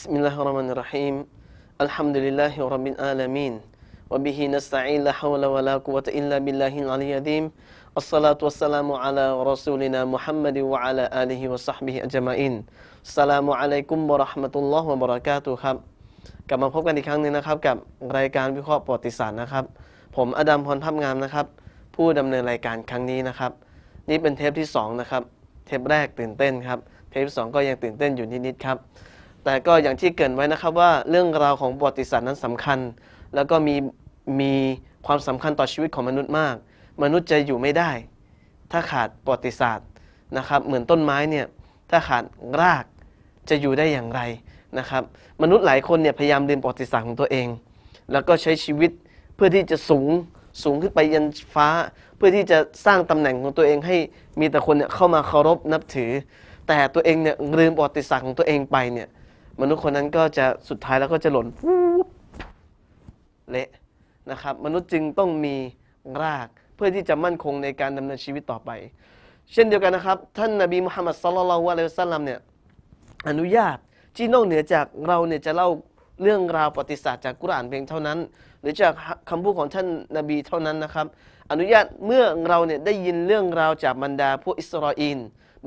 بسم الله الرحمن الرحيم الحمد لله رب العالمين وبه نستعين لا حول ولا قوة إلا بالله العلي العظيم الصلاة والسلام على رسولنا محمد وعلى آله وصحبه أجمعين السلام عليكم ورحمة الله وبركاته ครับกลับมาพบกันอีกครั้งนึงนะครับ กับรายการวิเคราะห์ประวัติศาสตร์นะครับ ผมอดัมพรทับงามนะครับ ผู้ดำเนินรายการครั้งนี้นะครับ นี่เป็นเทปที่ 2 นะครับ เทปแรกตื่นเต้นครับ เทปที่2ก็ยังตื่นเต้นอยู่นิดๆครับ แต่ก็อย่างที่เกรินไว้นะครับว่าเรื่องราวของประวัติศาสตร์นั้นสำคัญ แล้วก็มีมีความสำคัญต่อชีวิตของมนุษย์มาก มนุษย์จะอยู่ไม่ได้ ถ้าขาดประวัติศาสตร์นะครับเหมือนต้นไม้เนี่ยถ้าขาดรากจะอยู่ได้อย่างไรนะครับมนุษย์หลายคนเนี่ยพยายามเรียนประวัติศาสตร์ของตัวเอง แล้วก็ใช้ชีวิตเพื่อที่จะสูงสูงขึ้นไปยันฟ้า เพื่อที่จะสร้างตำแหน่งของตัวเองให้มีแต่คนเนี่ยเข้ามาเคารพนับถือ แต่ตัวเองเนี่ยลืมประวัติศาสตร์ของตัวเองไปเนี่ย มนุษย์คนนั้นก็จะสุดท้ายแล้วก็จะหล่นฟูบเละนะครับ มนุษย์จึงต้องมีรากเพื่อที่จะมั่นคงในการดำเนินชีวิตต่อไป เช่นเดียวกันนะครับ ท่านนบีมุฮัมมัดสัลลัลลอฮุอะลัยฮิวะสัลลัมเนี่ยอนุญาตที่นอกเหนือจากเราเนี่ยจะเล่าเรื่องราวประวัติศาสตร์จากกุรานเพียงเท่านั้น หรือจากคำพูดของท่านนบีเท่านั้นนะครับ อนุญาตเมื่อเราเนี่ยได้ยินเรื่องราวจากบรรดาพวกอิสราเอล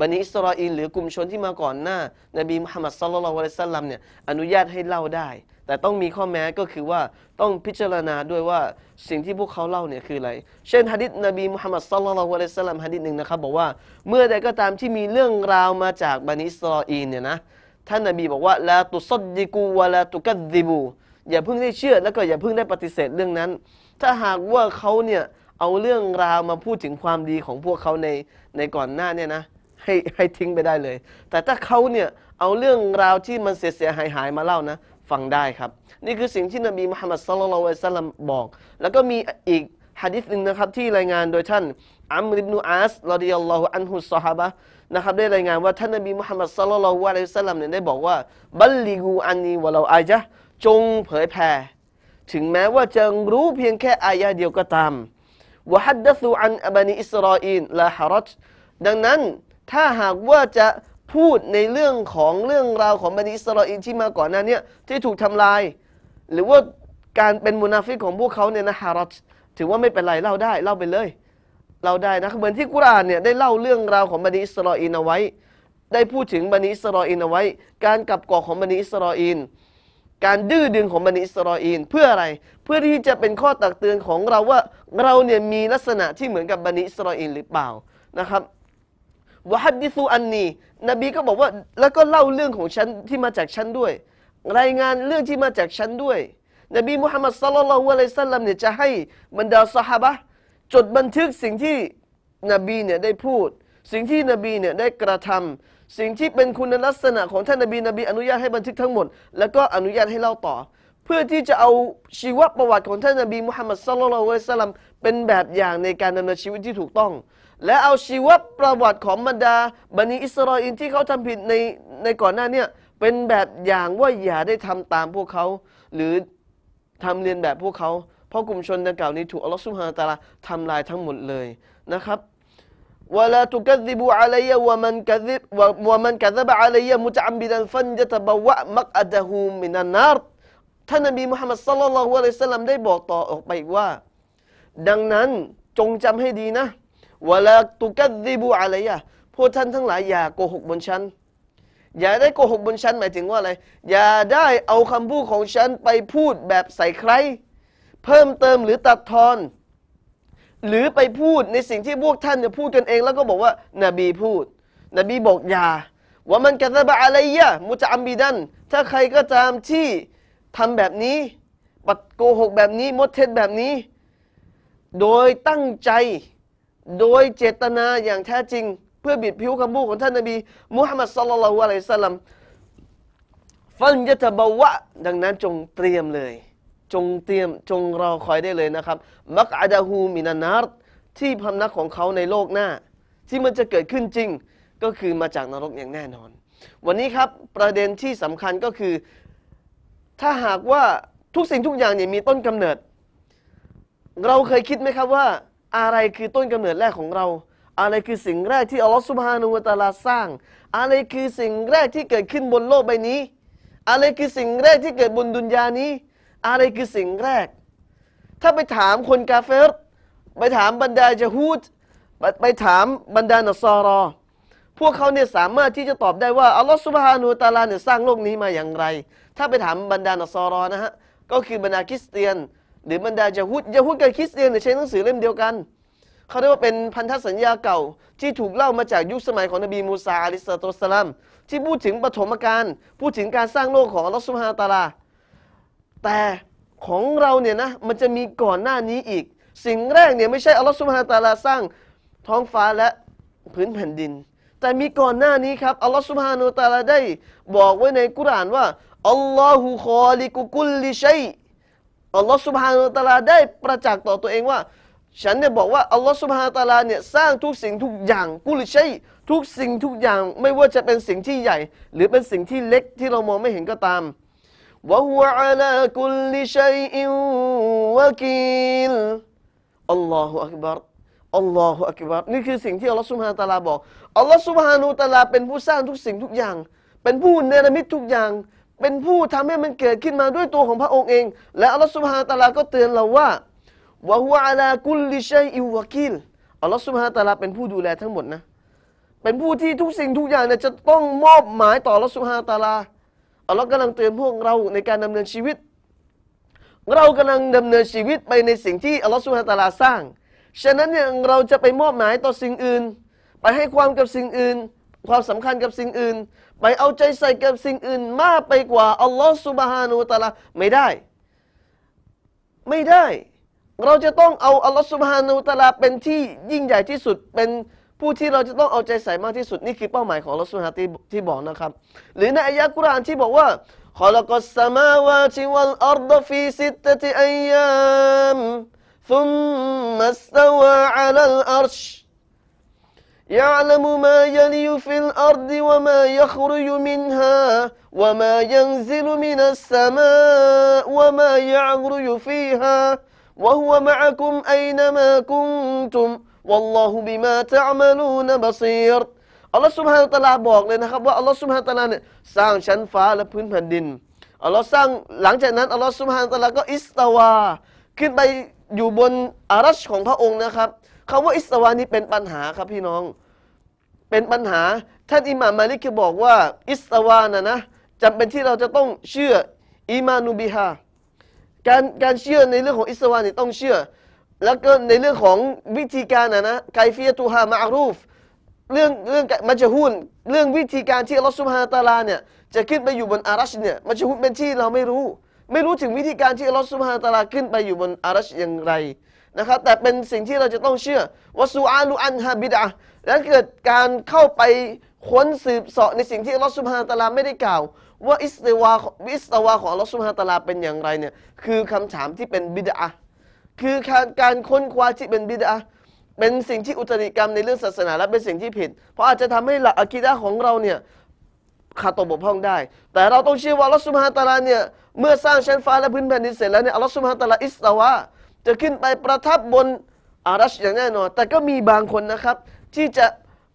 บันิอิสราเอลหรือกลุ่มชนที่มาก่อนหน้า นบีมุฮัมมัดสัลลัลลอฮุอะลัยฮิวะสัลลัมเนี่ยอนุญาตให้เล่าได้ แต่ต้องมีข้อแม้ก็คือว่าต้องพิจารณาด้วยว่าสิ่งที่พวกเขาเล่าเนี่ยคืออะไร เช่นฮะดิษนบีมุฮัมมัดสัลลัลลอฮุอะลัยฮิวะสัลลัมฮะดิษหนึ่งนะครับบอกว่าเมื่อใดก็ตามที่มีเรื่องราวมาจากบันิอิสราเอลเนี่ยนะท่านนบีบอกว่าลาตุซดดิกูวะลาตุกัดดิบูอย่าเพิ่งได้เชื่อแล้วก็อย่าเพิ่งได้ปฏิเสธเรื่องนั้น ถ้าหากว่าเขาเนี่ยเอาเรื่องราวมาพูดถึงความดีของพวกเขาในในก่อนหน้าเนี่ยนะ ให้ให้ทิ้งไปได้เลย แต่ถ้าเขาเนี่ยเอาเรื่องราวที่มันเสียเสียหายหายมาเล่านะ ฟังได้ครับ นี่คือสิ่งที่นบีมุฮัมมัดสัลลัลลอฮุอะลัยฮิวะสัลลัมบอก แล้วก็มีอีกฮะดิษหนึ่งนะครับที่รายงานโดยท่านอัมริบนุอาสรดิยัลลอฮุอันฮุสซอฮาบะนะครับได้รายงานว่าท่านนบีมุฮัมมัดสัลลัลลอฮุอะลัยฮิวะสัลลัมเนี่ยได้บอกว่าบัลลิกูอันนีวะลาอายะจงเผยแผ่ถึงแม้ว่าจะรู้เพียงแค่อายะเดียวก็ตามวะฮัดดะซูอันอับานีอิสราเอลลาฮารัจดังนั้น ถ้าหากว่าจะพูดในเรื่องของเรื่องราวของบันิอิสราเอลที่มาก่อนหน้าเนี้ที่ถูกทำลาย หรือว่าการเป็นมุนาฟิกของพวกเขาเนี่ยนะฮารัจถือว่าไม่เป็นไรเล่าได้เล่าไปเลยเราได้นะเหมือนที่กุรานเนี่ยได้เล่าเรื่องราวของบันิอิสราเอลเอาไว้ ได้พูดถึงบันิอิสราเอลเอาไว้ การกลับกอกของบันิอิสราเอลการดื้อดึงของบันิอิสราเอลเพื่ออะไร เพื่อที่จะเป็นข้อตักเตือนของเราว่าเราเนี่ยมีลักษณะที่เหมือนกับบันิอิสราเอลหรือเปล่านะครับ วะฮัดดิซูอันนีนบีก็บอกว่าแล้วก็เล่าเรื่องของฉันที่มาจากฉันด้วย รายงานเรื่องที่มาจากฉันด้วย นบีมุฮัมมัดสัลลัลลอฮุอะลัยฮิวะสัลลัมเนี่ยจะให้บรรดาสหายจดบันทึกสิ่งที่นบีเนี่ยได้พูด สิ่งที่นบีเนี่ยได้กระทำสิ่งที่เป็นคุณลักษณะของท่านนบีนบีอนุญาตให้บันทึกทั้งหมด แล้วก็อนุญาตให้เล่าต่อ เพื่อที่จะเอาชีวประวัติของท่านนบีมุฮัมมัดสัลลัลลอฮุอะลัยฮิวะสัลลัมเป็นแบบอย่างในการดำเนินชีวิตที่ถูกต้อง และเอาชีวประวัติของบรรดาบันิอิสราเอลที่เขาทำผิดในในก่อนหน้าเนี่ยเป็นแบบอย่างว่าอย่าได้ทำตามพวกเขา หรือทำเรียนแบบพวกเขา เพราะกลุ่มชนดังกล่าวนี้ถูกอัลลอฮฺซุบฮานะฮูวะตะอาลาทำลายทั้งหมดเลยนะครับวะลาตุกัซิบูอะลัยยะวะมันกัซิบวะมันกัซบะอะลัยยะมุตะอัมบิดันฟันจะตะบะวะมักอะดะฮูมินันนารท่านนบีมุฮัมมัดศ็อลลัลลอฮุอะลัยฮิวะซัลลัมได้บอกต่อออกไปอีกว่า ดังนั้นจงจำให้ดีนะ วะลาตุกัซิบูอะลัยะพวกท่านทั้งหลายอย่าโกหกบนฉัน อย่าได้โกหกบนฉันหมายถึงว่าอะไร อย่าได้เอาคำพูดของฉันไปพูดแบบใส่ใคร เพิ่มเติมหรือตัดทอน หรือไปพูดในสิ่งที่พวกท่านเนี่ยพูดกันเอง แล้วก็บอกว่านบีพูด นบีบอกอย่าว่ามันกะซะบะอะไรยะมุจะอัมบิดัน ถ้าใครก็ตามที่ทำแบบนี้ ปัดโกหกแบบนี้มดเท็จแบบนี้ โดยตั้งใจ โดยเจตนาอย่างแท้จริง เพื่อบิดผิวคำพูดของท่านนบีมุฮัมมัดสัลลัลลอฮุอะลัยฮิวะสัลลัมฟันจะตะบาวะดังนั้นจงเตรียมเลย จงเตรียมจงรอคอยได้เลยนะครับ มักอาดาฮูมินานาร์ที่พำนักของเขาในโลกหน้า ที่มันจะเกิดขึ้นจริง ก็คือมาจากนรกอย่างแน่นอน วันนี้ครับประเด็นที่สำคัญก็คือ ถ้าหากว่าทุกสิ่งทุกอย่างเนี่ยมีต้นกำเนิด เราเคยคิดไหมครับว่า อะไรคือต้นกำเนิดแรกของเรา อะไรคือสิ่งแรกที่อัลลอฮฺสุบฮานุวตะอาลาสร้าง อะไรคือสิ่งแรกที่เกิดขึ้นบนโลกใบนี้ อะไรคือสิ่งแรกที่เกิดบนดุนยานี้ อะไรคือสิ่งแรก ถ้าไปถามคนกาเฟรไปถามบรรดาจะฮูดไปถามบรรดานัสรอ พวกเขาเนี่ยสามารถที่จะตอบได้ว่าอัลลอฮฺสุบฮานูตาลาเนี่ยสร้างโลกนี้มาอย่างไร ถ้าไปถามบรรดานัสรอนะฮะก็คือบรรดาคริสเตียน หรือบรรดาจะฮูดจะฮูดกับคริสเตียนเนี่ยใช้หนังสือเล่มเดียวกันเขาเรียกว่าเป็นพันธสัญญาเก่า ที่ถูกเล่ามาจากยุคสมัยของนบีมูซาอะลัยสตุสลามที่พูดถึงปฐมกาลพูดถึงการสร้างโลกของอัลลอฮฺสุฮาตาลา แต่ของเราเนี่ยนะมันจะมีก่อนหน้านี้อีก สิ่งแรกเนี่ยไม่ใช่อัลลอฮฺสุบฮานตาลาสร้างท้องฟ้าและพื้นแผ่นดิน แต่มีก่อนหน้านี้ครับอัลลอฮฺสุบฮานาตาลาได้ บอกไว้ในกุรานว่าอัลลอฮฺคอลิกุกุลลิชัย อัลลอฮฺสุบฮานาตาลาได้ประจักษ์ต่อตัวเองว่า ฉันเนี่ยบอกว่าอัลลอฮฺสุบฮานตาลาเนี่ยสร้างทุกสิ่งทุกอย่างกุลิชัยทุกสิ่งทุกอย่างไม่ว่าจะเป็นสิ่งที่ใหญ่ หรือเป็นสิ่งที่เล็กที่เรามองไม่เห็นก็ตามวะฮุอะลาคุลิชัยอิวะกีลอัลลอฮฺอักบารอัลลอฮฺอักบารนี่คือสิ่งที่อัลลอฮฺสุบฮานตาลาบอกอัลลอฮฺสุบฮานูตาลาเป็นผู้สร้างทุกสิ่งทุกอย่าง เป็นผู้เนรมิตทุกอย่าง เป็นผู้ทำให้มันเกิดขึ้นมาด้วยตัวของพระองค์เอง และอัลลอฮฺสุบฮาตาลาก็เตือนเราว่าวะฮุอะลากุลิชัยอิวะกิลอัลลอฮฺสุบฮาตาลาเป็นผู้ดูแลทั้งหมดนะ เป็นผู้ที่ทุกสิ่งทุกอย่างเนี่ยจะต้องมอบหมายต่ออัลลอฮฺสุบฮาตาลาอัลลอฮ์กำลังเตือนพวกเราในการดำเนินชีวิต เรากำลังดำเนินชีวิตไปในสิ่งที่อัลลอฮฺสุบฮาตาลาสร้าง ฉะนั้นเนี่ยเราจะไปมอบหมายต่อสิ่งอื่น ไปให้ความกับสิ่งอื่น ความสำคัญกับสิ่งอื่น ไปเอาใจใส่กับสิ่งอื่น มากไปกว่าอัลลอฮฺสุบฮานูตาลาไม่ได้ ไม่ได้เราจะต้องเอาอัลลอฮฺสุบฮานาอัตลาเป็นที่ยิ่งใหญ่ที่สุด เป็นผู้ที่เราจะต้องเอาใจใส่มากที่สุด นี่คือเป้าหมายของอัลลอฮฺสุบฮานาที่ที่บอกนะครับ หรือในอายะกุรอานที่บอกว่า خلق السماوات والأرض في ستة أيام ثم استوى على الأرش يعلم ما يلي في الأرض وما يخرج منها وما ينزل من السماء وما يعرج فيها وهو معكم أينما كنتم والله بما تعملون بصير อัลลอฮฺสุบฮานตะลาบอกเลยนะครับว่าอัลลอฮฺสุบฮานตะลาเนี่ยสร้างชั้นฟ้าและพื้นแผ่นดินอัลลอฮฺสร้างหลังจากนั้นอัลลอฮฺสุบฮานตะลาก็อิสตาวาขึ้นไปอยู่บนอารัชของพระองค์นะครับคำว่าอิสตาวานี้เป็นปัญหาครับพี่น้อง เป็นปัญหา ท่านอิหม่ามมาลิกบอกว่า อิสตาวานะนะจำเป็นที่เราจะต้องเชื่ออีมานูบิฮาการการเชื่อในเรื่องของอิสวานี่ต้องเชื่อ แล้วก็ในเรื่องของวิธีการนะนะไกฟียตูฮามาอารูฟเรื่องเรื่องมัจฮุนเรื่องวิธีการที่อัลลอฮฺสุบฮานตาลาเนี่ยจะขึ้นไปอยู่บนอารัชเนี่ยมัจฮุนเป็นที่เราไม่รู้ ไม่รู้ถึงวิธีการที่อัลลอฮฺสุบฮานาตาลาขึ้นไปอยู่บนอารัชอย่างไร นะครับแต่เป็นสิ่งที่เราจะต้องเชื่อวาสูอาลูอันฮะบิดะและเกิดการเข้าไปค้นสืบเสาะในสิ่งที่อัลลอฮฺสุบฮานตาลาไม่ได้กล่าว ว่าอิสตวาอิสตวาของอัลลอฮฺสุบฮาตาลาเป็นอย่างไรเนี่ยคือคำถามที่เป็นบิดาคือการค้นคว้าที่เป็นบิดาเป็นสิ่งที่อุตริกรรมในเรื่องศาสนาและเป็นสิ่งที่ผิด เพราะอาจจะทำให้หลักอะกีดะของเราเนี่ยขาดตกบกพร่องได้ แต่เราต้องเชื่อว่าอัลลอฮฺสุบฮาตาลาเนี่ยเมื่อสร้างชั้นฟ้าและพื้นแผ่นดินเสร็จแล้วเนี่ยอัลลอฮฺสุบฮาตาลาอิสตาวา จะขึ้นไปประทับบนอารัชอย่างแน่นอน แต่ก็มีบางคนนะครับ ที่จะ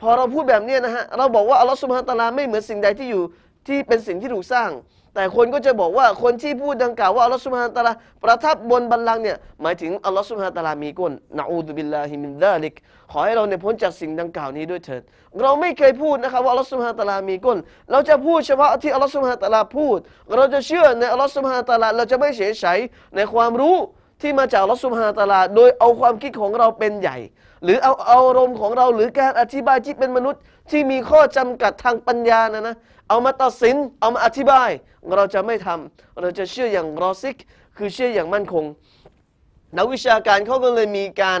พอเราพูดแบบนี้นะฮะเราบอกว่าอัลลอฮฺสุบฮาตาลาไม่เหมือนสิ่งใดที่อยู่ที่เป็นสิ่งที่ถูกสร้าง แต่คนก็จะบอกว่าคนที่พูดดังกล่าวว่าอัลลอฮฺสุบฮานตะลาประทับบนบัลลังก์เนี่ยหมายถึงอัลลอฮฺสุบฮานตะลามีก้นนะอูดุบิลลาฮิมินดาลิกขอให้เราเนี่ยพ้นจากสิ่งดังกล่าวนี้ด้วยเถิด เราไม่เคยพูดนะครับว่าอัลลอฮฺสุบฮานตะลามีก้น เราจะพูดเฉพาะที่อัลลอฮฺสุบฮานตะลาพูด เราจะเชื่อในอัลลอฮฺสุบฮานตะลาเราจะไม่เฉยเฉยในความรู้ ที่มาจากลอสุบฮาตะลา โดยเอาความคิดของเราเป็นใหญ่ หรือเอาอารมณ์ของเราหรือการอธิบายที่เป็นมนุษย์ ที่มีข้อจำกัดทางปัญญานะนะเอามาตัดสินเอามาอธิบาย เราจะไม่ทำเราจะเชื่ออย่างรอซิก คือเชื่ออย่างมั่นคง นักวิชาการเขาก็เลยมีการ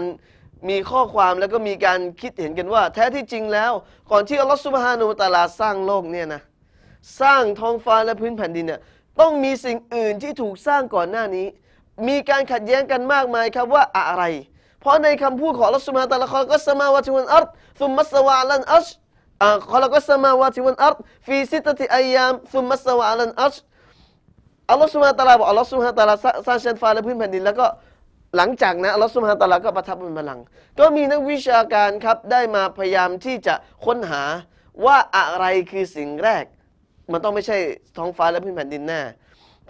มีข้อความแล้วก็มีการคิดเห็นกันว่า แท้ที่จริงแล้ว ก่อนที่อัลลอฮฺสุบฮานุตาลาสร้างโลกเนี่ยนะสร้างท้องฟ้าและพื้นแผ่นดินเนี่ยต้องมีสิ่งอื่นที่ถูกสร้างก่อนหน้านี้ มีการขัดแย้งกันมากมายครับว่าอะไร เพราะในคำพูดของลัสุมาตะละคอก็สมาวะทิวันอัตซุมมัสวาลันอัชขละก็สมาวะทิวันอัตฟีซิตติอายามซุมมัสวาลันอัชอัลลอฮฺสุบฮานตะลาบอกอัลลอฮฺสุบฮานตะลาสร้างชั้นฟ้าและพื้นแผ่นดินแล้วก็หลังจากนั้นอัลลอฮฺสุบฮานตะลาก็ประทับบนบัลลังก์ก็มีนักวิชาการครับได้มาพยายามที่จะค้นหาว่าอะไรคือสิ่งแรก มันต้องไม่ใช่ท้องฟ้าและพื้นแผ่นดินแน่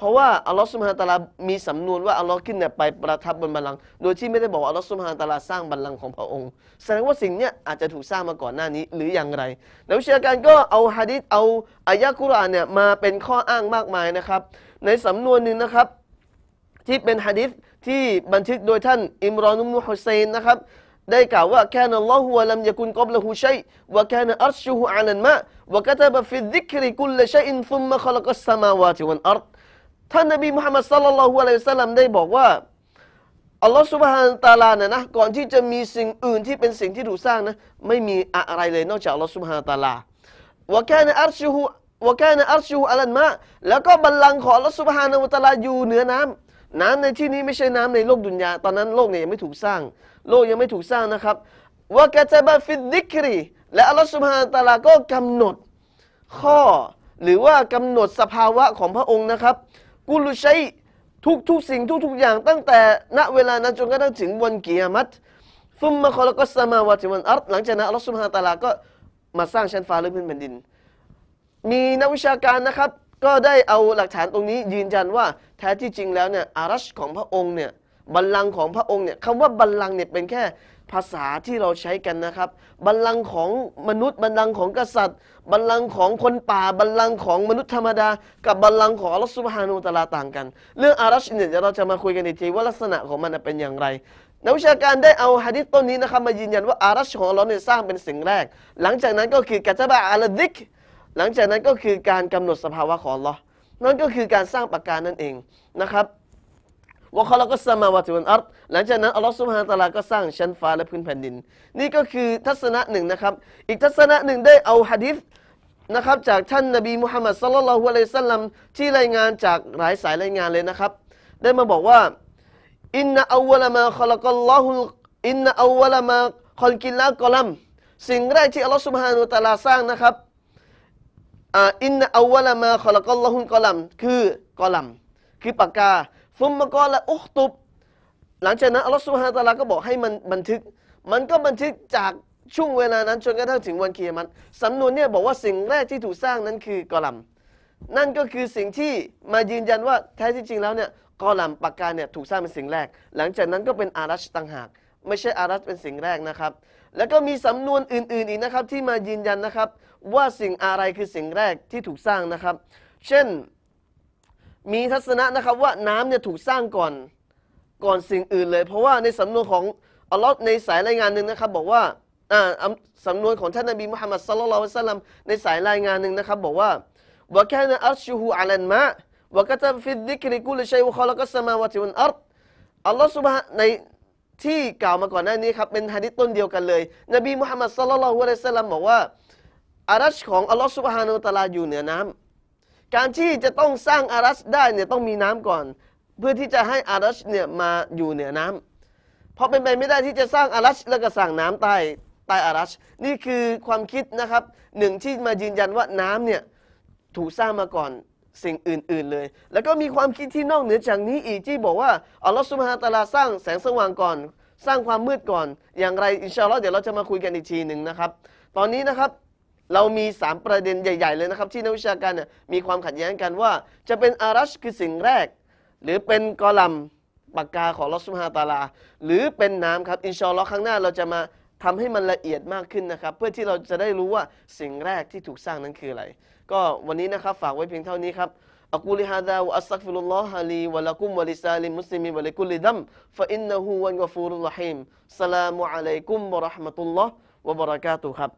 เพราะว่าอัลลอฮฺสุบฮานตะลามีสำนวนว่าอัลลอฮ์ขึ้นเนี่ยไปประทับบนบัลลังก์โดยที่ไม่ได้บอกอัลลอฮฺสุบฮานตะลาสร้างบัลลังก์ของพระองค์ แสดงว่าสิ่งเนี้ยอาจจะถูกสร้างมาก่อนหน้านี้หรืออย่างไรนักวิชาการก็เอาฮะดิษเอาอายะกุรอานเนี่ยมาเป็นข้ออ้างมากมายนะครับ ในสำนวนหนึ่งนะครับ ที่เป็นฮะดิษที่บันทึกโดยท่านอิมรอนุมนุฮุเซนนะครับได้กล่าวว่าแค่นัลลอฮฺวะลัมยะกุนกอบละฮูชัยวะแค่นอัรชุฮุอัลันมะวะกะตบะฟิดดิกริกุลชัยอินซุมมะขลักัสสมาวาติวัลอัรด ท่านนบีมุฮัมมัดศ็อลลัลลอฮุอะลัยฮิวะซัลลัมได้บอกว่าอัลลอฮฺสุบฮานตะอาลาเนี่ยนะก่อนที่จะมีสิ่งอื่นที่เป็นสิ่งที่ถูกสร้างนะไม่มีอะไรเลยนอกจากอัลลอฮฺสุบฮานตะอาลาวะแค่นอัรชุฮุวะแค่นอัรชุฮุอัลันมะแล้วก็บัลลังก์ของอัลลอฮฺสุบฮานตะอาลาอยู่เหนือน้ำน้ำในที่นี้ไม่ใช่น้ำในโลกดุนยาตอนนั้นโลกเนี่ยยังไม่ถูกสร้าง โลกยังไม่ถูกสร้างนะครับวะกะตะบะฟิดดิกรีและอัลลอฮฺสุบฮานตะอาลาก็กำหนดข้อ หรือว่ากำหนดสภาวะของพระองค์นะครับ กุลุชัยทุกทุกสิ่งทุกทุกอย่างตั้งแต่ณเวลานั้นจนกระทั่งถึงวันกิยามัตฟุมมะคอลกัสมาวะติวันอัรหลังจากนั้นอัลลอฮฺสุบฮานตะอาลาก็มาสร้างชั้นฟ้าและพื้นแผ่นดิน มีนักวิชาการนะครับ ก็ได้เอาหลักฐานตรงนี้ยืนยันว่าแท้ที่จริงแล้วเนี่ยอารัชของพระองค์เนี่ยบัลลังก์ของพระองค์เนี่ยคำว่าบัลลังก์เนี่ยเป็นแค่ ภาษาที่เราใช้กันนะครับ บัลลังก์ของมนุษย์ บัลลังก์ของกษัตริย์ บัลลังก์ของคนป่า บัลลังก์ของมนุษย์ธรรมดา กับบัลลังก์ของอัลลอฮฺซุบฮานูตะลาต่างกัน เรื่องอารัชเนี่ยเดียเราจะมาคุยกันอีกทีว่าลักษณะของมันเป็นอย่างไรนักวิชาการได้เอาฮะดิษต้นนี้นะครับมายืนยันว่าอารัชของอัลลอฮ์เนี่ยสร้างเป็นสิ่งแรก หลังจากนั้นก็คือกะจบะอัลดิกหลังจากนั้นก็คือการกำหนดสภาวะของ Allah นั่นก็คือการสร้างประการนั่นเองนะครับ วะคอลก็สมาวะติวันอัรหลังจากนั้นอัลลอฮฺสุบฮานตะลาก็สร้างชั้นฟ้าและพื้นแผ่นดิน นี่ก็คือทัศนะหนึ่งนะครับ อีกทัศนะหนึ่งได้เอาฮะดิษนะครับจากท่านนบีมุฮัมมัดสัลลัลลอฮุอะลัยฮิวะสัลลัมที่รายงานจากหลายสายรายงานเลยนะครับ ได้มาบอกว่าอินนะอาวะลมาขลักัลลอฮุอินนะอาวะลมาขลกิลละกอลัมสิ่งแรกที่อัลลอฮฺสุบฮานุตะอาลาสร้างนะครับอินอัวลามาขลักัลลอฮุกอลัมคือกอลัม คือปากกา ฟุมมกอละอุตุบ หลังจากนั้นอัลลอฮฺสุฮาตาลาก็บอกให้มันบันทึก มันก็บันทึกจากช่วงเวลานั้นจนกระทั่งถึงวันเกียรติสำนวนเนี่ยบอกว่าสิ่งแรกที่ถูกสร้างนั้นคือกอลัม นั่นก็คือสิ่งที่มายืนยันว่าแท้ที่จริงแล้วเนี่ยกอลัมปากกาเนี่ยถูกสร้างเป็นสิ่งแรก หลังจากนั้นก็เป็นอารัชต่างหาก ไม่ใช่อารัชเป็นสิ่งแรกนะครับ แล้วก็มีสำนวนอื่น ๆอีกนะครับที่มายืนยันนะครับ ว่าสิ่งอะไรคือสิ่งแรกที่ถูกสร้างนะครับ เช่น มีทัศนะนะครับว่าน้ำเนี่ยถูกสร้างก่อนก่อนสิ่งอื่นเลย เพราะว่าในสำนวนของอัลลอฮ์ในสายรายงานหนึ่งนะครับ บอกว่าอ่าสำนวนของท่านนบีมุฮัมมัดสัลลัลลอฮุอะลัยฮิวะสัลลัมในสายรายงานหนึ่งนะครับ บอกว่าวะแค่นอัลชูฮูอัลันมะวะกะตะฟิดดิกริกุลชัยวะขลักัสมาวะติวัลอัรอัลลอฮ์สุบฮะในที่กล่าวมาก่อนหน้านี้ครับเป็นฮะดิษต้นเดียวกันเลย นบีมุฮัมมัดสัลลัลลอฮุอะลัยฮิวะสัลลัมบอกว่าอารัชของอัลลอฮ์สุบฮานาอัลตะลาอยู่เหนือน้ำ การที่จะต้องสร้างอารัชได้เนี่ยต้องมีน้ำก่อน เพื่อที่จะให้อารัชเนี่ยมาอยู่เหนือน้ำเพราะเป็นไปไม่ได้ที่จะสร้างอารัชแล้วก็สั่งน้ำใต้ใต้อารัชนี่คือความคิดนะครับหนึ่งที่มายืนยันว่าน้ำเนี่ยถูกสร้างมาก่อนสิ่งอื่น ๆเลย แล้วก็มีความคิดที่นอกเหนือจากนี้อีกที่บอกว่าอัลลอฮฺสุบฮานตะลาสร้างแสงสว่างก่อน สร้างความมืดก่อน อย่างไรอินชาอัลลอฮ์เดี๋ยวเราจะมาคุยกันอีกทีหนึ่งนะครับ ตอนนี้นะครับ เรามี 3 ประเด็นใหญ่ ๆ เลยนะครับ ที่นักวิชาการเนี่ยมีความขัดแย้งกันว่า จะเป็นอารัชคือสิ่งแรก หรือเป็นกอลัมปากกาของลอสุฮาตาลา หรือเป็นน้ำครับ อินชอลล์ข้างหน้าเราจะมาทำให้มันละเอียดมากขึ้นนะครับ เพื่อที่เราจะได้รู้ว่าสิ่งแรกที่ถูกสร้างนั้นคืออะไร ก็วันนี้นะครับฝากไว้เพียงเท่านี้ครับอักูลิฮะดาวอัสซักฟิลลอฮะลีวะลักุมวะลิซาลิมุสลิมิวะลิกุลิดัมฟะอินนะฮูวัลกฟูรุลรหิมสลามุอะลัยกุมบะราะห์มะตุลลอฮ์วะบะเราะกาตุครับ